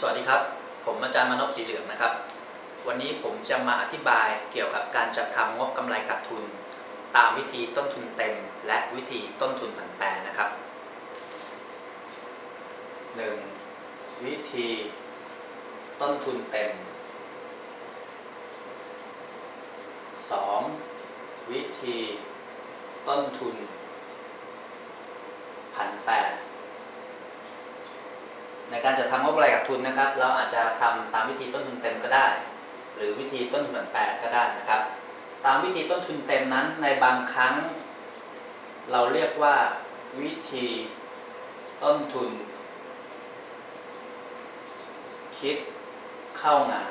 สวัสดีครับ ผมอาจารย์มนพสีเหลืองนะครับ วันนี้ผมจะมาอธิบายเกี่ยวกับการจัดทำงบกำไรขาดทุน ตามวิธีต้นทุนเต็ม และวิธีต้นทุนผันแปรนะครับ 1. วิธีต้นทุนเต็ม 2. วิธีต้นทุนผันแปร ในการจัดทำงบกำไรขาดทุนนะครับ เราอาจจะทำตามวิธีต้นทุนเต็มก็ได้ หรือวิธีต้นทุนผันแปรก็ได้นะครับ ตามวิธีต้นทุนเต็มนั้นในบางครั้ง เราเรียกว่าวิธีต้นทุน คิดเข้างาน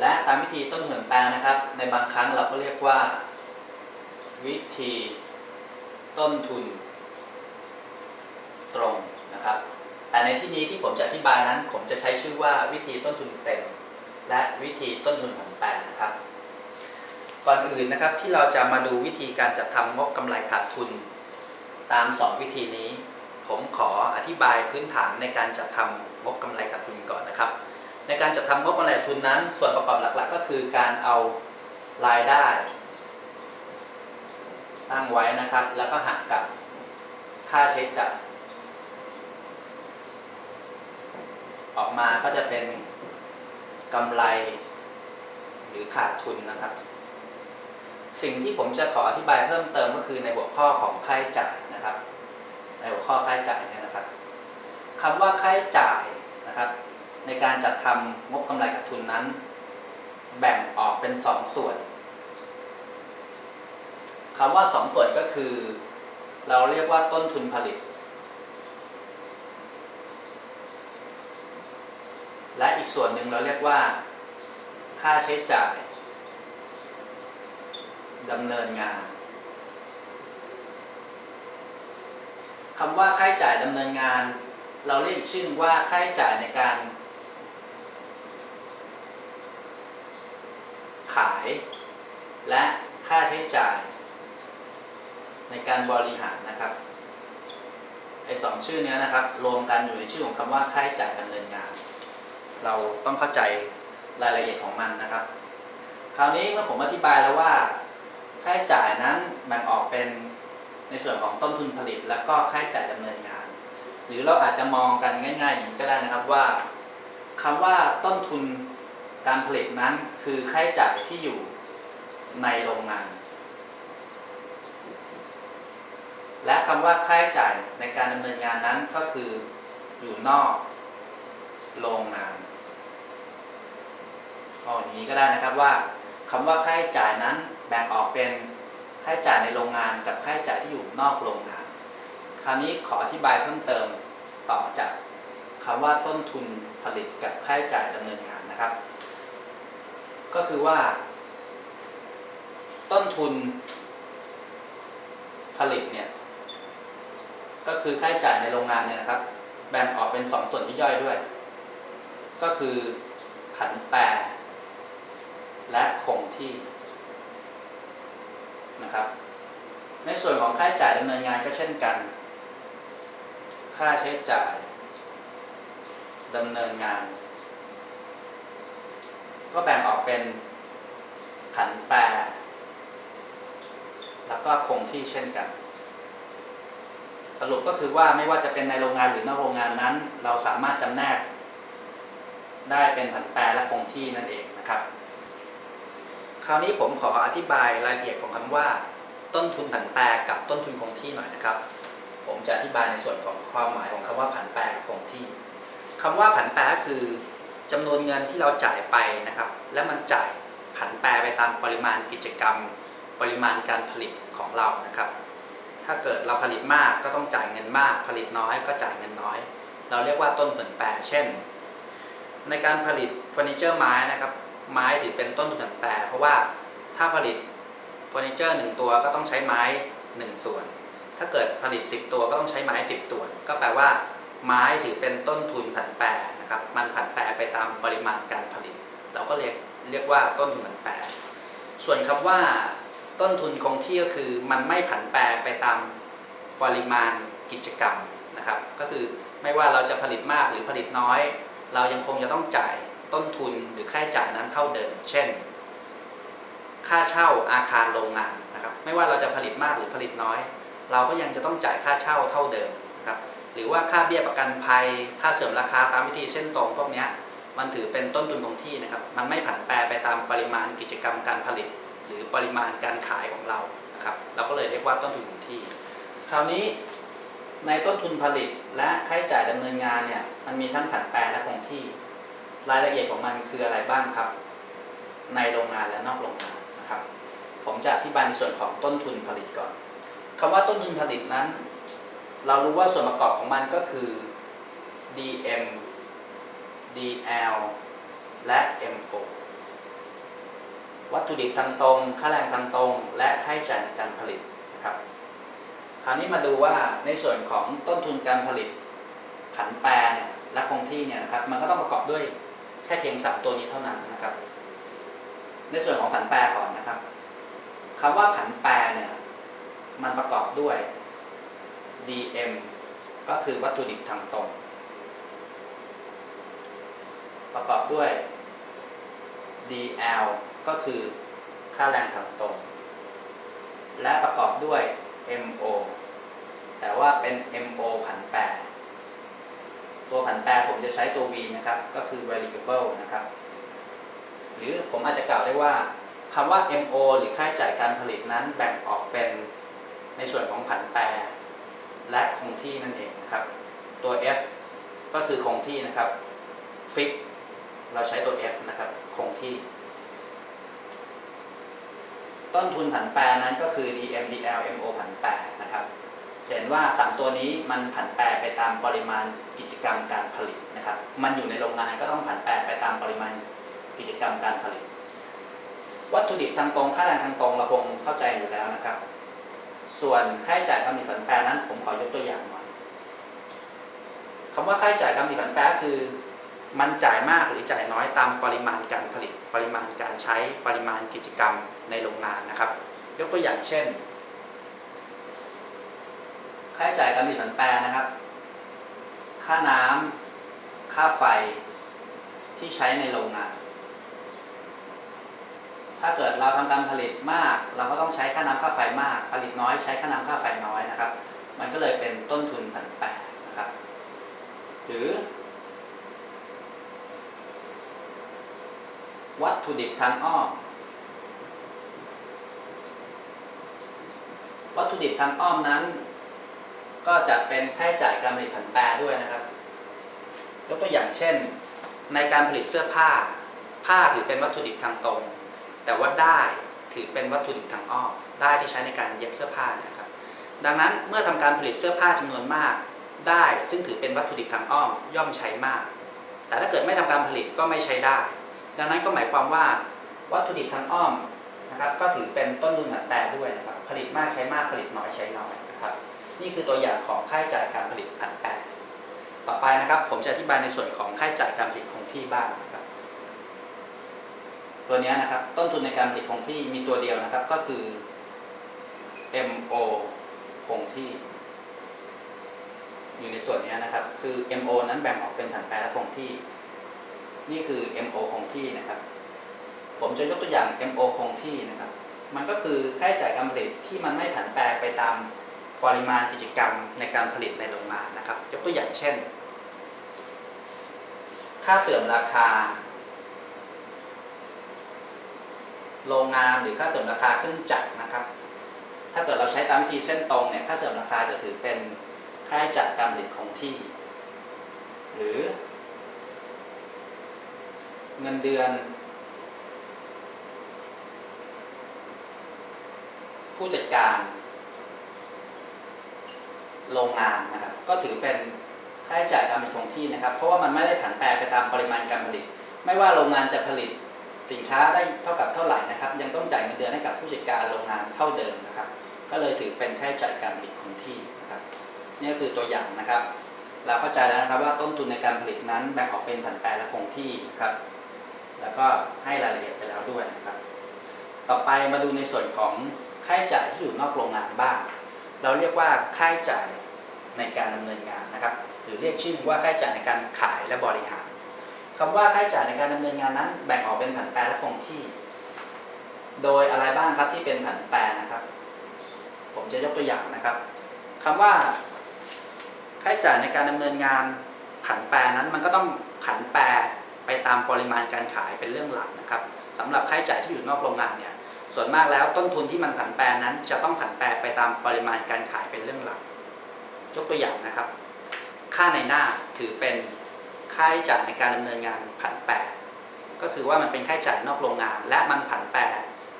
และตามวิธีต้นทุนผันแปรนะครับ ในบางครั้งเราก็เรียกว่า วิธีต้นทุนตรงนะครับ แต่ในที่นี้ที่ผมจะอธิบายนั้น ผมจะใช้ชื่อว่าวิธีต้นทุนเต็ม และวิธีต้นทุนผันแปรนะครับ ก่อนอื่นนะครับที่เราจะมาดูวิธีการจัดทำงบกำไรขาดทุน ตาม 2 วิธีนี้ ผมขออธิบายพื้นฐานในการจัดทำงบกำไรขาดทุนก่อนนะครับ ในการจัดทำงบกำไรทุนนั้น ส่วนประกอบหลักๆ ก็คือการเอารายได้ ตั้งไว้นะครับ แล้วก็หักกับค่าใช้จ่าย ออกมาก็จะเป็นกำไรหรือขาดทุนนะครับ สิ่งที่ผมจะขออธิบายเพิ่มเติมก็คือในหัวข้อของค่าใช้จ่ายนะครับ ในหัวข้อค่าใช้จ่ายเนี่ยนะครับคำว่าค่าใช้จ่ายนะครับ ในการจัดทำงบกำไรขาดทุนนั้น แบ่งออกเป็นสองส่วนคำว่าสองส่วนก็คือ เราเรียกว่าต้นทุนผลิต และอีกส่วนหนึ่งเราเรียกว่า ค่าใช้จ่ายดำเนินงานคำว่าค่าใช้จ่ายดำเนินงาน เราเรียกชื่อว่าค่าใช้จ่ายในการ ขาย และค่าใช้จ่าย ในการบริหารนะครับไอ้สองชื่อนี้นะครับ รวมกันอยู่ในชื่อของคำว่าค่าใช้จ่ายดำเนินงาน เราต้องเข้าใจรายละเอียดของมันนะครับ คราวนี้เมื่อผมอธิบายแล้วว่าค่าใช้จ่ายนั้นแบ่งออกเป็นในส่วนของต้นทุนผลิต แล้วก็ค่าใช้จ่ายดำเนินงาน หรือเราอาจจะมองกันง่ายๆอย่างนี้ก็ได้นะครับว่าคำว่าต้นทุนการผลิตนั้นคือค่าใช้จ่ายที่อยู่ในโรงงาน และคำว่าค่าใช้จ่ายในการดำเนินงานนั้นก็คืออยู่นอกโรงงาน ก็อย่างนี้ก็ได้นะครับว่าคำว่าค่าใช้จ่ายนั้นแบ่งออกเป็นค่าใช้จ่ายในโรงงานกับค่าใช้จ่ายที่อยู่นอกโรงงาน คราวนี้ขออธิบายเพิ่มเติมต่อจากคำว่าต้นทุนผลิตกับค่าใช้จ่ายดำเนินงานนะครับ ก็คือว่า ต้นทุนผลิตเนี่ยก็คือค่าใช้จ่ายในโรงงานเนี่ยนะครับ แบ่งออกเป็นสองส่วนที่ย่อยด้วย ก็คือผันแปร และคงที่นะครับ ในส่วนของค่าใช้จ่ายดำเนินงานก็เช่นกัน ค่าใช้จ่ายดำเนินงาน ก็แบ่งออกเป็นผันแปรแล้วก็คงที่เช่นกัน สรุปก็คือว่าไม่ว่าจะเป็นในโรงงานหรือนอกโรงงานนั้น เราสามารถจำแนกได้เป็นผันแปรและคงที่นั่นเองนะครับ คราวนี้ผมขออธิบายรายละเอียดของคำว่า ต้นทุนผันแปรกับต้นทุนคงที่หน่อยนะครับ ผมจะอธิบายในส่วนของความหมายของคำว่าผันแปรคงที่คำว่าผันแปรก็คือจำนวนเงินที่เราจ่ายไปนะครับ และมันจ่ายผันแปรไปตามปริมาณกิจกรรม ปริมาณการผลิตของเรานะครับ ถ้าเกิดเราผลิตมากก็ต้องจ่ายเงินมาก ผลิตน้อยก็จ่ายเงินน้อย เราเรียกว่าต้นผันแปรเช่น ในการผลิตเฟอร์นิเจอร์ไม้นะครับ ไม้ถือเป็นต้นทุนผันแปรเพราะว่าถ้าผลิตเฟอร์นิเจอร์หนึ่งตัวก็ต้องใช้ไม้1ส่วน ถ้าเกิดผลิต 10 ตัวก็ต้องใช้ไม้ 10 ส่วน ก็แปลว่า ไม้ถือเป็นต้นทุนผันแปรนะครับ มันผันแปรไปตามปริมาณการผลิต เราก็เรียกเรียกว่าต้นทุนผันแปร ส่วนคำว่าต้นทุนคงที่ก็คือมันไม่ผันแปรไปตามปริมาณกิจกรรมนะครับ ก็คือไม่ว่าเราจะผลิตมากหรือผลิตน้อย เรายังคงจะต้องจ่าย ต้นทุนหรือค่าใช้จ่ายนั้นเท่าเดิม เช่น ค่าเช่าอาคารโรงงานนะครับไม่ว่าเราจะผลิตมากหรือผลิตน้อย เราก็ยังจะต้องจ่ายค่าเช่าเท่าเดิมนะครับหรือว่าค่าเบี้ยประกันภัย ค่าเสริมราคาตามวิธีเส้นตรงพวกนี้มันถือเป็นต้นทุนคงที่นะครับมันไม่ผันแปรไปตามปริมาณกิจกรรมการผลิต หรือปริมาณการขายของเรานะครับเราก็เลยเรียกว่าต้นทุนคงที่ คราวนี้ในต้นทุนผลิตและค่าใช้จ่ายดำเนินงานเนี่ยมันมีทั้งผันแปรและคงที่ รายละเอียดของมันคืออะไรบ้างครับ ในโรงงานและนอกโรงงานนะครับ ผมจะอธิบายในส่วนของต้นทุนผลิตก่อนคำว่าต้นทุนผลิตนั้น เรารู้ว่าส่วนประกอบของมันก็คือ DM DL และ MO วัตถุดิบทางตรง ค่าแรงทางตรง และค่าใช้จ่ายในการผลิตนะครับ คราวนี้มาดูว่าในส่วนของต้นทุนการผลิตผันแปรเนี่ยและคงที่เนี่ยนะครับ มันก็ต้องประกอบด้วย ค่เพียงสามตัวนี้เท่านั้นนะครับ ในส่วนของผันแปรก่อนนะครับคำว่าผันแปรเนี่ยมันประกอบด้วย DM ก็คือวัตถุดิบทางตรง ประกอบด้วย DL ก็คือค่าแรงทางตรง และประกอบด้วย MO แต่ว่าเป็น MO ผันแปร ตัวผันแปรผมจะใช้ตัว V นะครับ ก็คือ variable นะครับ หรือผมอาจจะกล่าวได้ว่าคำว่า MO หรือค่าใช้จ่ายการผลิตนั้นแบ่งออกเป็นในส่วนของผันแปร และคงที่นั่นเองนะครับ ตัว F ก็คือคงที่นะครับ fix เราใช้ตัว F นะครับ คงที่ ต้นทุนผันแปรนั้นก็คือ DM DL MO ผันแปรนะครับ เห็นว่า 3 ตัวนี้มันผันแปรไปตามปริมาณกิจกรรมการผลิตนะครับ มันอยู่ในโรงงานก็ต้องผันแปรไปตามปริมาณกิจกรรมการผลิต วัตถุดิบทางตรงค่าแรงทางตรงเราคงเข้าใจอยู่แล้วนะครับ ส่วนค่าใช้จ่ายการผลิตผันแปรนั้น ผมขอยกตัวอย่างหน่อยคำว่าค่าใช้จ่ายการผลิตผันแปรคือ มันจ่ายมากหรือจ่ายน้อยตามปริมาณการผลิต ปริมาณการใช้ปริมาณกิจกรรมในโรงงานนะครับ ยกตัวอย่างเช่นาใช้จ่ายการผลิตผันแปรนะครับ ค่าน้ำค่าไฟที่ใช้ในโรงงาน ถ้าเกิดเราทำการผลิตมาก เราก็ต้องใช้ค่าน้ำค่าไฟมาก ผลิตน้อยใช้ค่าน้ำค่าไฟน้อยนะครับ มันก็เลยเป็นต้นทุนผันแปรนะครับ หรือ วัตถุดิบทางอ้อมวัตถุดิบทางอ้อมนั้น ก็จะเป็นค่าใช้จ่ายการผลิตผันแปรด้วยนะครับ ยกตัวอย่างเช่น ในการผลิตเสื้อผ้า ผ้าถือเป็นวัตถุดิบทางตรง แต่ว่าได้ถือเป็นวัตถุดิบทางอ้อมได้ที่ใช้ในการเย็บเสื้อผ้านะครับ ดังนั้นเมื่อทำการผลิตเสื้อผ้าจำนวนมาก ได้ซึ่งถือเป็นวัตถุดิบทางอ้อมย่อมใช้มาก แต่ถ้าเกิดไม่ทำการผลิตก็ไม่ใช้ได้ ดังนั้นก็หมายความว่าวัตถุดิบทางอ้อมนะครับก็ถือเป็นต้นทุนผันแปรด้วยนะครับผลิตมากใช้มากผลิตน้อยใช้น้อย นี่คือตัวอย่างของค่าใช้จ่ายการผลิตผันแปรต่อไปนะครับ ผมจะอธิบายในส่วนของค่าใช้จ่ายการผลิตคงที่บ้างนะครับ ตัวนี้นะครับ ต้นทุนในการผลิตคงที่มีตัวเดียวนะครับ ก็คือ MO คงที่ อยู่ในส่วนนี้นะครับ คือ MO นั้นแบ่งออกเป็นผันแปรและคงที่ นี่คือ MO คงที่นะครับ ผมจะยกตัวอย่าง MO คงที่นะครับ มันก็คือค่าใช้จ่ายการผลิตที่มันไม่ผันแปรไปตาม ปริมาณกิจกรรมในการผลิตในโรงงานนะครับ ยกตัวอย่างเช่น ค่าเสื่อมราคา โรงงานหรือค่าเสื่อมราคาเครื่องจักรนะครับ ถ้าเกิดเราใช้ตามวิธีเส้นตรงเนี่ยค่าเสื่อมราคาจะถือเป็นค่าใช้จ่ายการผลิตคงที่ หรือ เงินเดือน ผู้จัดการ โรงงานนะครับก็ถือเป็นค่าใช้จ่ายการผลิตคงที่นะครับ เพราะว่ามันไม่ได้ผันแปรไปตามปริมาณการผลิต ไม่ว่าโรงงานจะผลิตสินค้าได้เท่ากับเท่าไหร่นะครับ ยังต้องจ่ายเงินเดือนให้กับผู้จัดการโรงงานเท่าเดิมนะครับ ก็เลยถือเป็นค่าใช้จ่ายการผลิตคงที่นะครับ นี่คือตัวอย่างนะครับ เราเข้าใจแล้วนะครับว่าต้นทุนในการผลิตนั้นแบ่งออกเป็นผันแปรและคงที่ครับ แล้วก็ให้รายละเอียดไปแล้วด้วยนะครับ ต่อไปมาดูในส่วนของค่าใช้จ่ายที่อยู่นอกโรงงานบ้าง เราเรียกว่าค่าใช้จ่าย ในการดำเนินงานนะครับหรือเรียกชื่อว่าค่าใช้จ่ายในการขายและบริหารคำว่าค่าใช้จ่ายในการดำเนินงานนั้น แบ่งออกเป็นผันแปรและคงที่ โดยอะไรบ้างครับที่เป็นผันแปรนะครับ ผมจะยกตัวอย่างนะครับคำว่าค่าใช้จ่ายในการดำเนินงานผันแปรนั้นมันก็ต้องผันแปรไปตามปริมาณการขายเป็นเรื่องหลักนะครับสำหรับค่าใช้จ่ายที่อยู่นอกโรงงานเนี่ยส่วนมากแล้วต้นทุนที่มันผันแปรนั้นจะต้องผันแปรไปตามปริมาณการขายเป็นเรื่องหลัก ยกตัวอย่างนะครับ ค่าในหน้าถือเป็นค่าใช้จ่ายในการดำเนินงานผันแปรก็คือว่ามันเป็นค่าใช้จ่ายนอกโรงงาน และมันผันแปร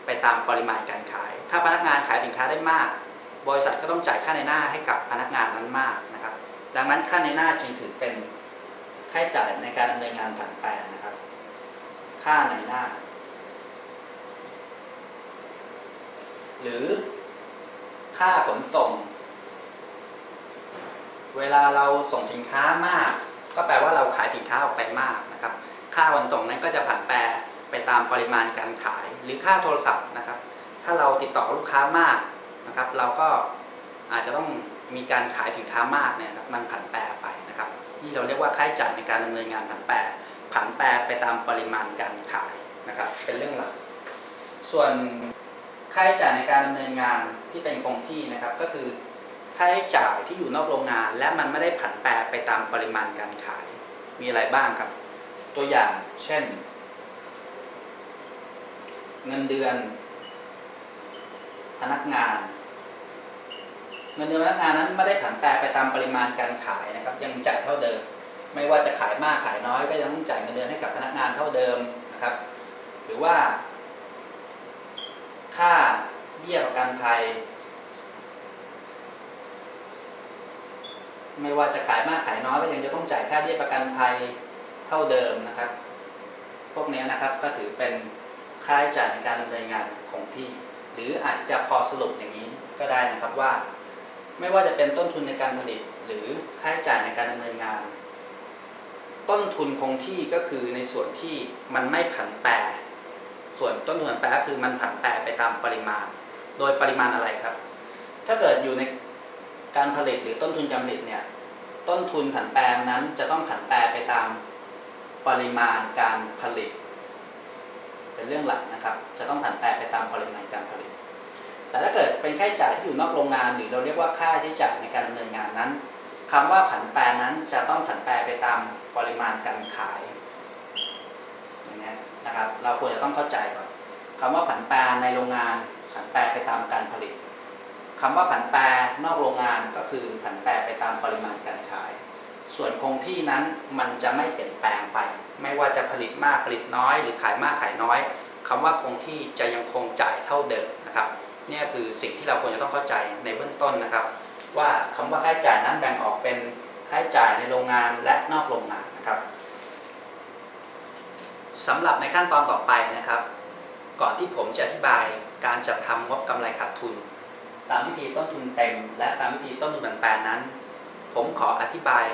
ไปตามปริมาณการขาย ถ้าพนักงานขายสินค้าได้มาก บริษัทก็ต้องจ่ายค่าในหน้าให้กับพนักงานนั้นมากนะครับ ดังนั้นค่าในหน้าจึงถือเป็นค่าใช้จ่ายในการดำเนินงานผันแปรนะครับ ค่าในหน้า หรือค่าขนส่ง เวลาเราส่งสินค้ามาก ก็แปลว่าเราขายสินค้าออกไปมากนะครับ ค่าขนส่งนั้นก็จะผันแปรไปตามปริมาณการขาย หรือค่าโทรศัพท์นะครับ ถ้าเราติดต่อลูกค้ามากนะครับ เราก็อาจจะต้องมีการขายสินค้ามากเนี่ยครับมันผันแปรไปนะครับนี่เราเรียกว่าค่าใช้จ่ายในการดำเนินงานผันแปรผันแปรไปตามปริมาณการขายนะครับ เป็นเรื่องหลัก ส่วนค่าใช้จ่ายในการดำเนินงานที่เป็นคงที่นะครับก็คือ ค่าใช้จ่ายที่อยู่นอกโรงงาน และมันไม่ได้ผันแปรไปตามปริมาณการขาย มีอะไรบ้างครับ ตัวอย่างเช่น เงินเดือน พนักงาน เงินเดือนพนักงานนั้นไม่ได้ผันแปรไปตามปริมาณการขายนะครับ ยังจ่ายเท่าเดิม ไม่ว่าจะขายมากขายน้อย ก็ยังต้องจ่ายเงินเดือนให้กับพนักงานเท่าเดิมนะครับ หรือว่า ค่าเบี้ยประกันภัย ไม่ว่าจะขายมากขายน้อยก็ยังจะต้องจ่ายค่าเบี้ยประกันภัยเท่าเดิมนะครับ พวกนี้นะครับก็ถือเป็นค่าใช้จ่ายในการดำเนินงานคงที่ หรืออาจจะพอสรุปอย่างนี้ก็ได้นะครับว่า ไม่ว่าจะเป็นต้นทุนในการผลิต หรือค่าใช้จ่ายในการดำเนินงาน ต้นทุนคงที่ก็คือในส่วนที่มันไม่ผันแปรส่วนต้นทุนผันแปรก็คือมันผันแปรไปตามปริมาณ โดยปริมาณอะไรครับ ถ้าเกิดอยู่ใน การผลิตหรือต้นทุนการผลิตเนี่ยต้นทุนผันแปรนั้นจะต้องผันแปรไปตามปริมาณการผลิต เป็นเรื่องหลักนะครับ จะต้องผันแปรไปตามปริมาณการผลิต แต่ถ้าเกิดเป็นค่าใช้จ่ายที่อยู่นอกโรงงาน หรือเราเรียกว่าค่าใช้จ่ายในการดำเนินงานนั้นคำว่าผันแปรนั้นจะต้องผันแปรไปตามปริมาณการขายอย่างนี้ยนะครับ เราควรจะต้องเข้าใจก่อนคำว่าผันแปรในโรงงานผันแปรไปตามการผลิต คำว่าผันแปรนอกโรงงานก็คือผันแปรไปตามปริมาณการขาย ส่วนคงที่นั้นมันจะไม่เปลี่ยนแปลงไป ไม่ว่าจะผลิตมากผลิตน้อย หรือขายมากขายน้อยคำว่าคงที่จะยังคงจ่ายเท่าเดิมนะครับนี่คือสิ่งที่เราควรจะต้องเข้าใจในเบื้องต้นนะครับ ว่าคำว่าค่าใช้จ่ายนั้นแบ่งออกเป็นค่าใช้จ่ายในโรงงานและนอกโรงงานนะครับสำหรับในขั้นตอนต่อไปนะครับ ก่อนที่ผมจะอธิบายการจัดทำงบกำไรขาดทุน ตามวิธีต้นทุนเต็ม และตามวิธีต้นทุนผันแปรนั้น ผมขออธิบาย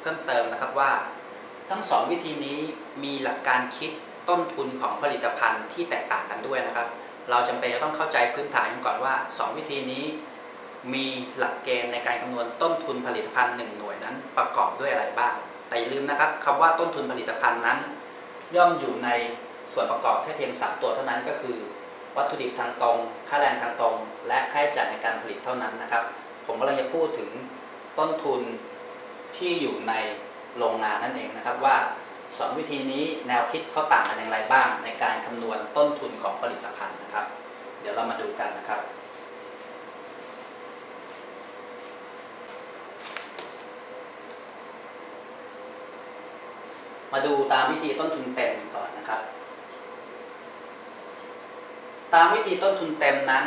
เพิ่มเติมนะครับว่า ทั้งสองวิธีนี้มีหลักการคิดต้นทุนของผลิตภัณฑ์ที่แตกต่างกันด้วยนะครับ เราจำเป็นจะต้องเข้าใจพื้นฐานกันก่อนว่า 2 วิธีนี้ มีหลักเกณฑ์ในการคำนวณต้นทุนผลิตภัณฑ์1หน่วยนั้นประกอบด้วยอะไรบ้าง แต่อย่าลืมนะครับคำว่าต้นทุนผลิตภัณฑ์นั้น ย่อมอยู่ในส่วนประกอบแค่เพียง 3 ตัวเท่านั้นก็คือ วัตถุดิบทางตรง ค่าแรงทางตรง และค่าใช้จ่ายในการผลิตเท่านั้นนะครับ ผมกำลังจะพูดถึงต้นทุนที่อยู่ในโรงงานนั่นเองนะครับว่าสองวิธีนี้แนวคิดเขาต่างกันอย่างไรบ้าง ในการคำนวณต้นทุนของผลิตภัณฑ์นะครับ เดี๋ยวเรามาดูกันนะครับมาดูตามวิธีต้นทุนเต็มก่อนนะครับ ตามวิธีต้นทุนเต็มนั้น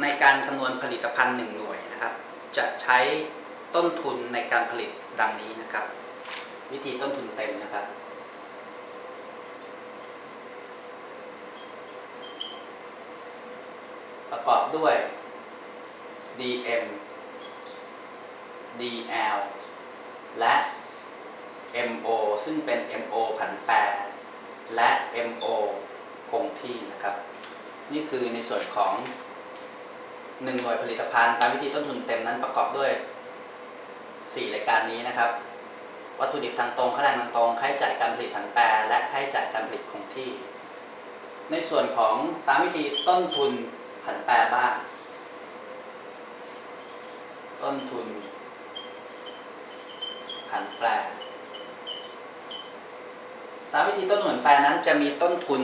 ในการคำนวณผลิตภัณฑ์1หน่วยนะครับ จะใช้ต้นทุนในการผลิตดังนี้นะครับ วิธีต้นทุนเต็มนะครับประกอบด้วย DM DL และ MO ซึ่งเป็น MO ผันแปรและ MO คงที่นะครับ นี่คือในส่วนของ1หน่วยผลิตภัณฑ์ตามวิธีต้นทุนเต็มนั้นประกอบด้วย 4 รายการนี้นะครับ วัตถุดิบทางตรงค่าแรงทางตรงค่าใช้จ่ายการผลิตผันแปรและค่าใช้จ่ายการผลิตคงที่ ในส่วนของตามวิธีต้นทุนผันแปรบ้าง ต้นทุนผันแปรตามวิธีต้นทุนผันแปรนั้นจะมีต้นทุน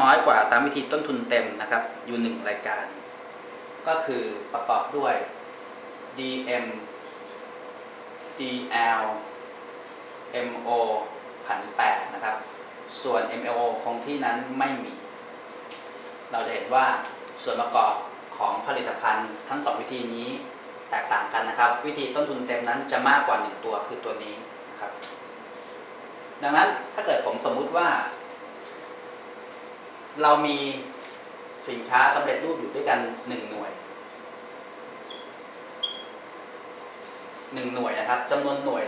น้อยกว่าตามวิธีต้นทุนเต็มนะครับ อยู่หนึ่งรายการ ก็คือประกอบด้วย DM DL MO ผันแปรนะครับ ส่วน MLO คงที่นั้นไม่มี เราจะเห็นว่าส่วนประกอบของผลิตภัณฑ์ทั้งสองวิธีนี้แตกต่างกันนะครับ วิธีต้นทุนเต็มนั้นจะมากกว่า 1 ตัวคือตัวนี้นะครับ ดังนั้นถ้าเกิดผมสมมุติว่า เรามีสินค้าสำเร็จรูปอยู่ด้วยกัน1หน่วย1หน่วยนะครับจำนวนหน่วย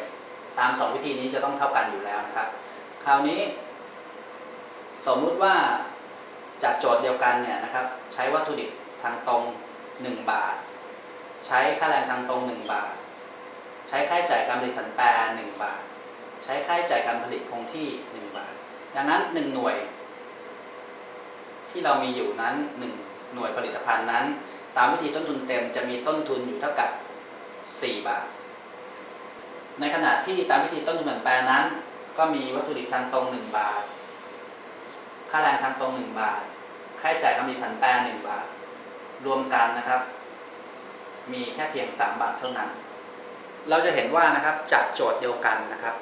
ตาม 2 วิธีนี้จะต้องเท่ากันอยู่แล้วนะครับ คราวนี้ สมมุติว่าจากโจทย์เดียวกันเนี่ยนะครับ ใช้วัตถุดิบทางตรง 1 บาท ใช้ค่าแรงทางตรง 1 บาท ใช้ค่าใช้จ่ายการผลิตผันแปร1บาท ใช้ค่าใช้จ่ายการผลิตคงที่ 1 บาท ดังนั้น 1 หน่วย ที่เรามีอยู่นั้น 1 หน่วยผลิตภัณฑ์นั้น ตามวิธีต้นทุนเต็มจะมีต้นทุนอยู่เท่ากับ 4 บาท ในขณะที่ตามวิธีต้นทุนผันแปรนั้น ก็มีวัตถุดิบทางตรง 1 บาท ค่าแรงทางตรง 1 บาท ค่าใช้จ่ายการผลิตผันแปร1บาท รวมกันนะครับ มีแค่เพียง 3 บาทเท่านั้น เราจะเห็นว่านะครับจากโจทย์เดียวกันนะครับ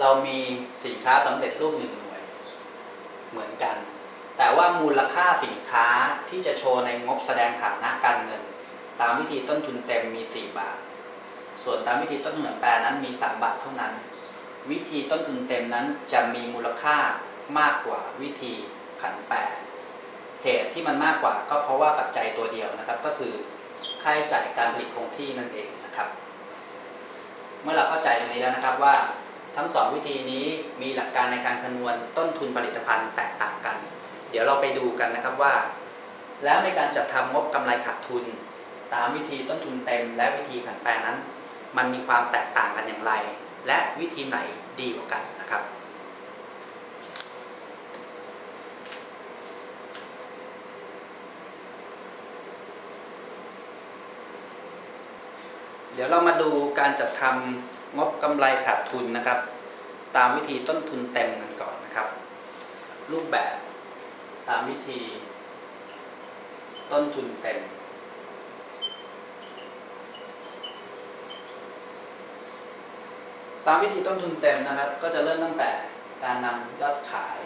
เรามีสินค้าสำเร็จรูปหนึ่งหน่วยเหมือนกัน แต่ว่ามูลค่าสินค้าที่จะโชว์ในงบแสดงฐานะการเงิน ตามวิธีต้นทุนเต็มมี 4 บาท ส่วนตามวิธีต้นทุนผันแปรนั้นมี 3 บาทเท่านั้น วิธีต้นทุนเต็มนั้นจะมีมูลค่ามากกว่าวิธีผันแปรเหตุที่มันมากกว่าก็เพราะว่าปัจจัยตัวเดียวนะครับ ก็คือค่าใช้จ่ายการผลิตคงที่นั่นเองนะครับ เมื่อเราเข้าใจตรงนี้แล้วนะครับว่าทั้งสองวิธีนี้มีหลักการในการคำนวณต้นทุนผลิตภัณฑ์แตกต่างกัน เดี๋ยวเราไปดูกันนะครับว่า แล้วในการจัดทำงบกำไรขาดทุน ตามวิธีต้นทุนเต็ม และวิธีผันแปรนั้น มันมีความแตกต่างกันอย่างไร และวิธีไหนดีกว่ากันนะครับเดี๋ยวเรามาดูการจัดทำงบกำไรขาดทุนนะครับ ตามวิธีต้นทุนเต็มกันก่อนนะครับ รูปแบบ ตามวิธี ต้นทุนเต็ม ตามวิธีต้นทุนเต็มนะครับ ก็จะเริ่มตั้งแต่การนำยอดขาย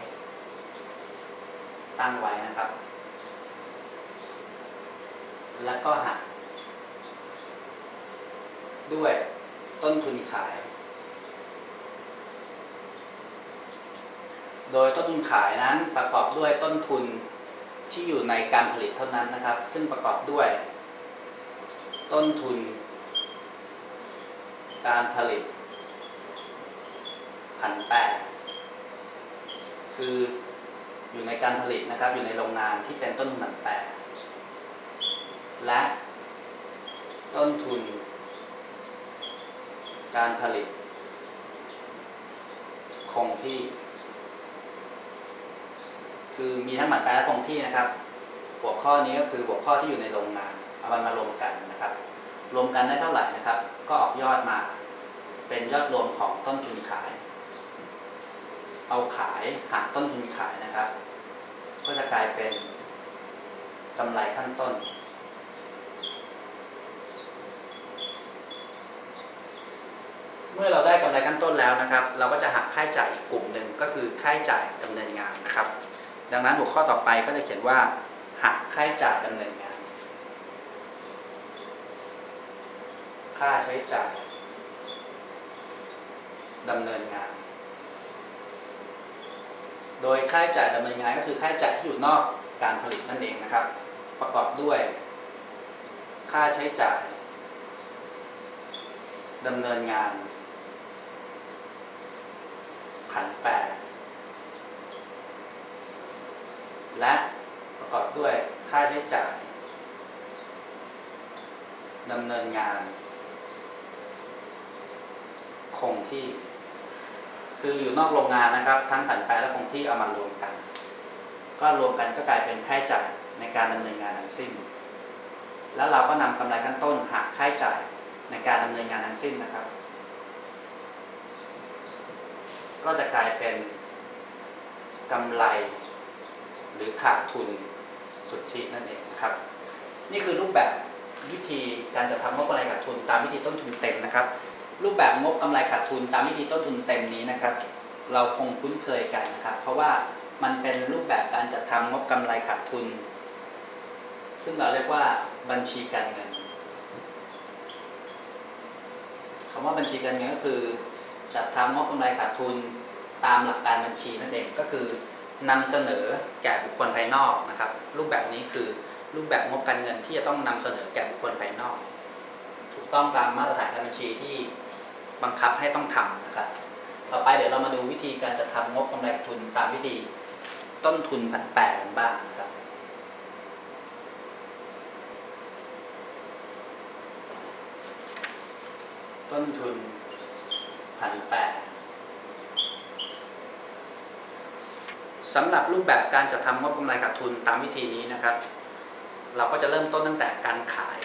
ตั้งไว้นะครับ แล้วก็หักด้วยต้นทุนขาย โดยต้นทุนขายนั้นประกอบด้วยต้นทุนที่อยู่ในการผลิตเท่านั้นนะครับ ซึ่งประกอบด้วย ต้นทุน การผลิตผันแปรคืออยู่ในการผลิตนะครับอยู่ในโรงงานที่เป็นต้นทุนผันแปรและต้นทุน การผลิต คงที่ คือมีทั้งผันแปรและคงที่นะครับ หัวข้อนี้ก็คือหัวข้อที่อยู่ในโรงงานเอามันมารวมกันนะครับ รวมกันได้เท่าไหร่นะครับ ก็ออกยอดมา เป็นยอดรวมของต้นทุนขาย เอาขายหักต้นทุนขายนะครับ ก็จะกลายเป็นกำไรขั้นต้นเมื่อเราได้กำไรขั้นต้นแล้วนะครับ เราก็จะหักค่าใช้จ่ายอีกกลุ่มหนึ่งก็คือค่าใช้จ่ายดำเนินงานนะครับ ดังนั้นหัวข้อต่อไปก็จะเขียนว่า หักค่าใช้จ่ายดำเนินงาน ค่าใช้จ่ายดำเนินงาน โดยค่าใช้จ่ายดำเนินงานก็คือค่าใช้จ่ายที่อยู่นอกการผลิตนั่นเองนะครับ ประกอบด้วย ค่าใช้จ่ายดำเนินงานผันแปร และประกอบด้วยค่าใช้จ่ายดำเนินงานผงที่ คืออยู่นอกโรงงานนะครับ ทั้งผันแปรและคงที่เอามารวมกัน ก็รวมกันก็กลายเป็นค่าใช้จ่ายในการดำเนินงานทั้งสิ้น แล้วเราก็นำกำไรขั้นต้นหักค่าใช้จ่ายในการดำเนินงานทั้งสิ้นนะครับ ก็จะกลายเป็นกำไร หรือขาดทุนสุทธินั่นเองนะครับ นี่คือรูปแบบวิธีการจะทำงบกำไรขาดทุนตามวิธีต้นทุนเต็มนะครับ รูปแบบงบกำไรขาดทุนตามวิธีต้นทุนเต็มนี้นะครับ เราคงคุ้นเคยกันนะครับ เพราะว่ามันเป็นรูปแบบการจัดทำงบกำไรขาดทุน ซึ่งเราเรียกว่าบัญชีการเงินคำว่าบัญชีการเงินก็คือ จัดทำงบกำไรขาดทุนตามหลักการบัญชีนั่นเองก็คือ นำเสนอแก่บุคคลภายนอกนะครับ รูปแบบนี้คือรูปแบบงบการเงินที่จะต้องนำเสนอแก่บุคคลภายนอก ถูกต้องตามมาตรฐานการบัญชีที่บังคับให้ต้องทำนะครับ ต่อไปเดี๋ยวเรามาดูวิธีการจัดทำงบกำไรทุนตามวิธีต้นทุนผันแปรกันบ้างนะครับต้นทุนผันแปร สำหรับรูปแบบการจัดทำงบกำไรขาดทุนตามวิธีนี้นะครับ เราก็จะเริ่มต้นตั้งแต่การขาย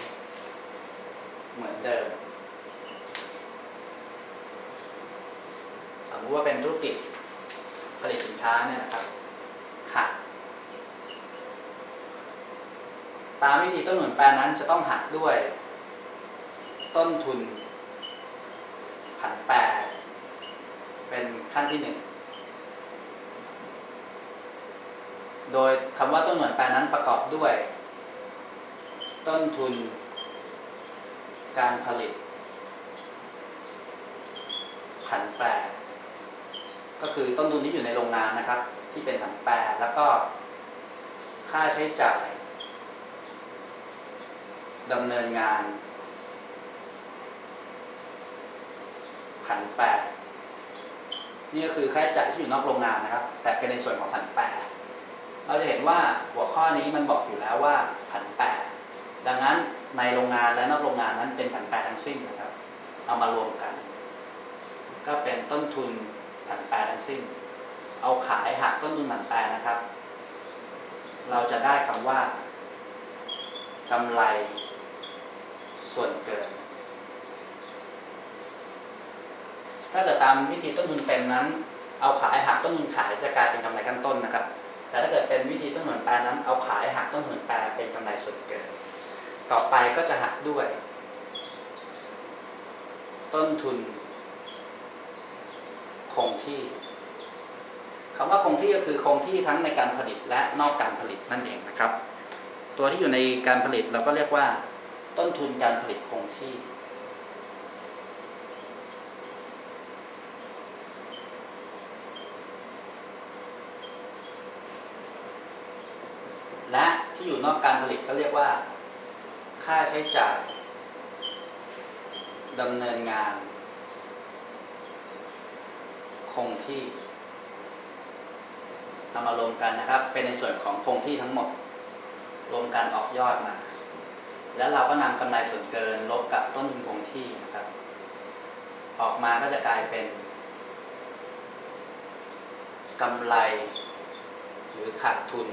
เหมือนเดิมสมมติว่าเป็นธุรกิจผลิตสินค้าเนี่ยนะครับหักตามวิธีต้นทุนแปรนั้นจะต้องหักด้วย ต้นทุนผันแปรเป็นขั้นที่หนึ่ง โดยคำว่าต้นทุนผันแปรนั้นประกอบด้วย ต้นทุน การผลิต ผันแปรก็คือต้นทุนที่อยู่ในโรงงานนะครับ ที่เป็นผันแปรแล้วก็ค่าใช้จ่ายดำเนินงาน ผันแปรนี่ก็คือค่าใช้จ่ายที่อยู่นอกโรงงานนะครับ แต่เป็นในส่วนของผันแปร เราจะเห็นว่าหัวข้อนี้มันบอกอยู่แล้วว่าผันแปรดังนั้นในโรงงานและนอกโรงงานนั้นเป็นผันแปรทั้งสิ้นนะครับ เอามารวมกัน ก็เป็นต้นทุนผันแปรทั้งสิ้น เอาขายหักต้นทุนผันแปรนะครับ เราจะได้คำว่ากำไรส่วนเกิน ถ้าเกิดตามวิธีต้นทุนเต็มนั้น เอาขายหักต้นทุนขายจะกลายเป็นกำไรขั้นต้นนะครับ แต่ถ้าเกิดเป็นวิธีต้นทุนแปรนั้นเอาขายหักต้นทุนแปรเป็นกำไรส่วนเกิน ต่อไปก็จะหักด้วย ต้นทุน คงที่คำว่าคงที่ก็คือคงที่ทั้งในการผลิตและนอกการผลิตนั่นเองนะครับ ตัวที่อยู่ในการผลิตเราก็เรียกว่า ต้นทุนการผลิตคงที่ และที่ อกการผลิตเขาเรียกว่า ค่าใช้จ่ายดำเนินงาน คงที่เอามารวมกันนะครับ เป็นในส่วนของคงที่ทั้งหมด รวมกันออกยอดมา แล้วเราก็นำกำไรส่วนเกินลบกับต้นทุนคงที่นะครับ ออกมาก็จะกลายเป็นกำไรหรือขาดทุน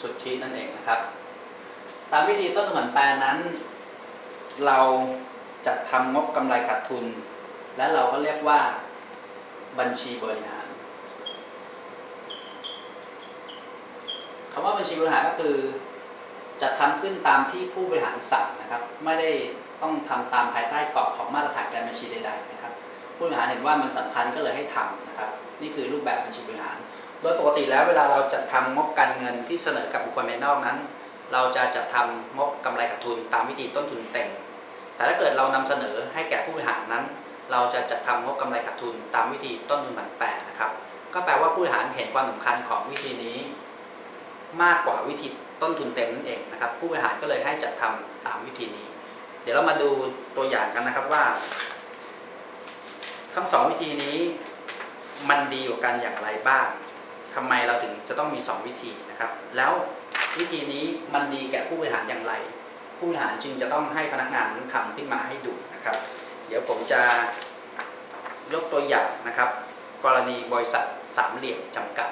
สุทธินั่นเองนะครับ ตามวิธีต้นทุนแปรนั้น เราจะทำงบกำไรขาดทุน และเราก็เรียกว่าบัญชีบริหารคำว่าบัญชีบริหารก็คือจะทำขึ้นตามที่ผู้บริหารสั่งนะครับ ไม่ได้ต้องทำตามภายใต้กรอบของมาตรฐานการบัญชีใดๆนะครับ ผู้บริหารเห็นว่ามันสำคัญก็เลยให้ทำนะครับ นี่คือรูปแบบบัญชีบริหาร โดยปกติแล้วเวลาเราจัดทำงบการเงินที่เสนอกับบุคคลภายนอกนั้น เราจะจัดทำงบกำไรขาดทุนตามวิธีต้นทุนเต็ม แต่ถ้าเกิดเรานำเสนอให้แก่ผู้บริหารนั้น เราจะจัดทำงบกำไรขาดทุนตามวิธีต้นทุนผันแปรนะครับ ก็แปลว่าผู้บริหารเห็นความสำคัญของวิธีนี้ มากกว่าวิธีต้นทุนเต็มนั่นเองนะครับ ผู้บริหารก็เลยให้จัดทำตามวิธีนี้ เดี๋ยวเรามาดูตัวอย่างกันนะครับว่า ทั้งสองวิธีนี้มันดีกว่ากันอย่างไรบ้าง ทำไมเราถึงจะต้องมี 2 วิธีนะครับ แล้ววิธีนี้มันดีแก่ผู้บริหารอย่างไร ผู้บริหารจึงจะต้องให้พนักงานนั้นทำขึ้นมาให้ดูนะครับ เดี๋ยวผมจะยกตัวอย่างนะครับ กรณีบริษัทสามเหลี่ยมจำกัด